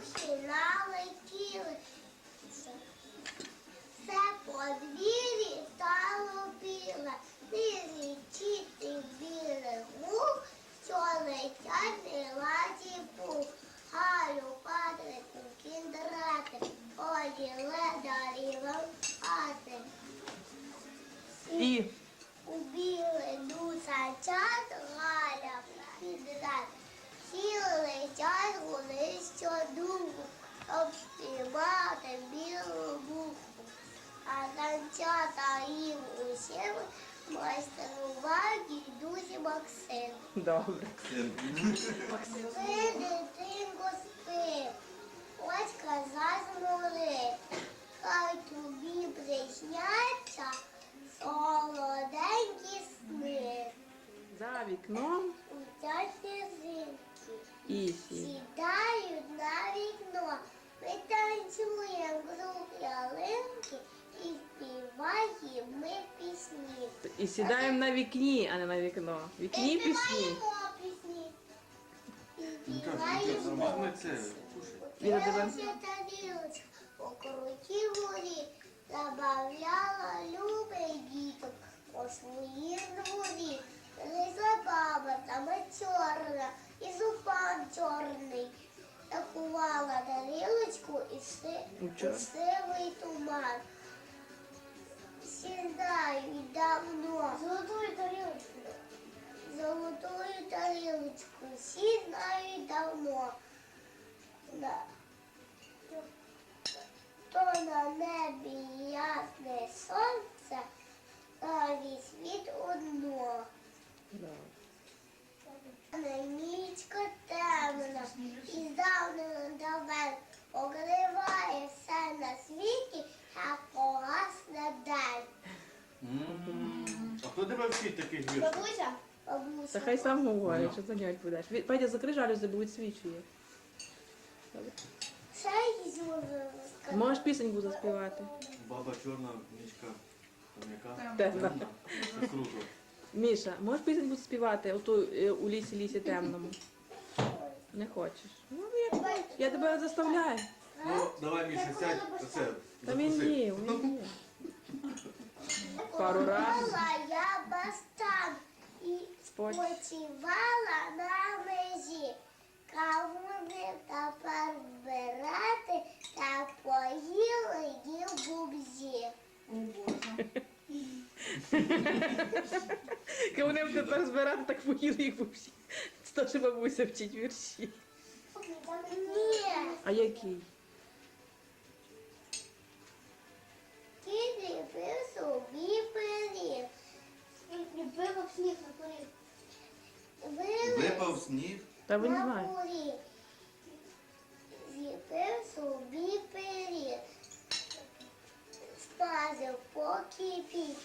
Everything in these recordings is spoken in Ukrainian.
мухи налетіли. Все подвір'я стало біле, не лічити білих мух, що летять не ладі пух. Галю, патрику, кіндрати, оділе дарівам хати. І У білий дусачат Галя підрад. Сіли вони щодуху, щоб співати білу буху. А танчата їм усім майстрував дідусь Максим. добре. Спи, дитинко, спи, ось коза змоли, хай тобі присняться солоденькі сни, За вікном і сідають на вікно, ми танцюємо круг ялинки і співаємо ми пісні. І сідаємо на вікні, а не на вікно. Вікні І пісні. співаємо пісні. І Ну співаємо це. Тебе? Тарілочка горі забавляла любий діток у своїм дворі. Лизла баба саме чорна і тарілочку і сивий туман. Сідають давно. Тебе вчить таких віршів? Бабуся? Бабуся. Та хай сам говорить, що занять будеш. Ві- Петя, закрий жалюзі, будуть свічі. Добре. Ще й зможу. Можеш пісеньку заспівати. Баба чорна, нічка, там яка? Темна. Це круто. Міша, можеш пісеньку співати оту е, у лісі лісі темному? Не хочеш? Ну, я, тебе- я тебе заставляю. Ну, давай, Міша, сядь, оце, Та він ні, він ні. Пару раз. Я бастан і Спочь. спочивала на межі. Кавуни тепер збирати та поїли їв бубзі. Коли вони тепер збирати, так поїли їх всі. Це теж бабуся вчить вірші. Ні, А який? Та ви не на знаєте. Зліпив собі пиріг. Спазив покипіть,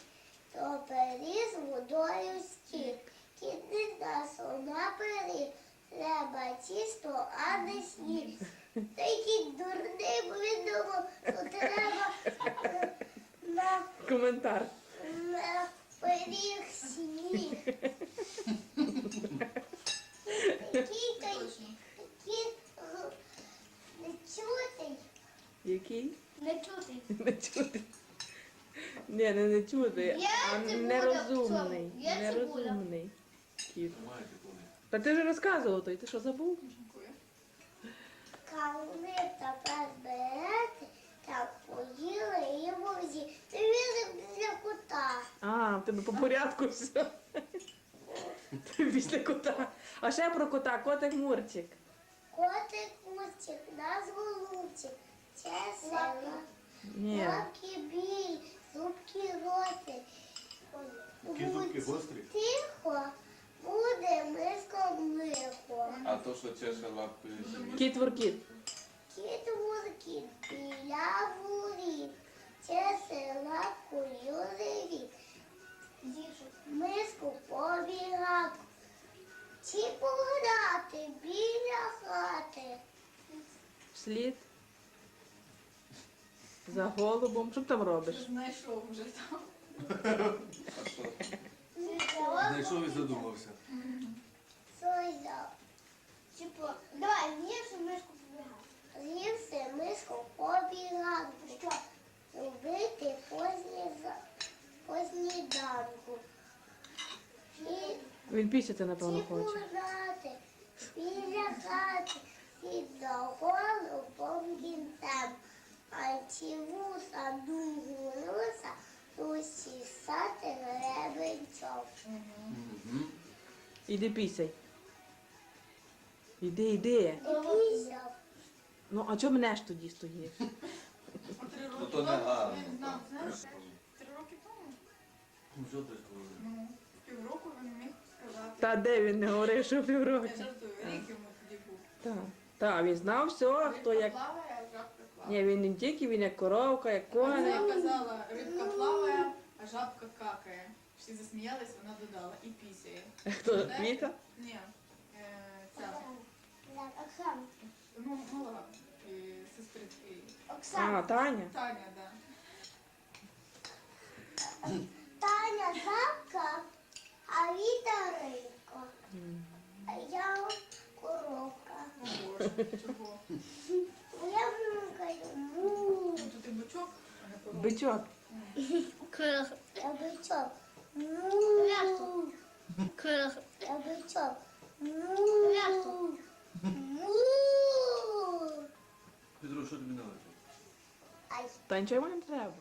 то пиріг з водою стік. Кіт не знав на пиріг. Треба тісто, а не сніг. Такий дурний, думав, що треба е, на Коментар. на пиріг сніг. Який той який е, не чутий. Який? Не чутий. Не чути. Ні, не не чути, а нерозумний. Нерозумний. Кіт. Та ти вже розказував той, ти що забув? Кавуни тепер берете, так поїли і вовзі. Це він для кота. А, в тебе по порядку все. Після кота. А ще про кота, котик Мурчик. Котик мурчик, назву лучик. Це села. Ні. Лапки біль, зубки роти. Які зубки гострі? Тихо, буде миском лихо. А то, що чеше лапкою землі. Кіт слід за голубом. Що там робиш? Знайшов вже там. Знайшов і задумався. Типу, давай, з'ївши мишку побігати. З'ївши мишку побігати. Що? Робити позні позніданку. Він пісяти, напевно, типу хоче. чіпурати, біля хати сід до голубом. А ті вуса дугу руса, усі сати гребенцем. Іди пісяй. Іди, іди. Пісяв. Ну, а чого мене ж тоді стоїш? Три Ну роки то не тому гарно. він знав, знаєш, три роки тому, Ну що ти сказав? ну, півроку він міг сказати. Та де він не говорив, що Я півроку? жартую, рік йому тоді був. Так. Та, він знав все, хто як. плаває, а жабка. Ні, він не тільки, він як коровка, як А це коник. я казала, рибка плаває, а жабка какає. Всі засміялись, вона додала і пісяє. Хто? Віка? Ні, е, ця, Оксана. ну, мала, і сестрички. Оксана. А, Таня. Таня, да. Таня жабка, а Віта рибка. А я чого? Я. Ну, тут і бичок. Бичок. Я бичок. Му. Я бичок. Му. Му. Петро, що тобі належить? Ай. Та нічого йому не треба.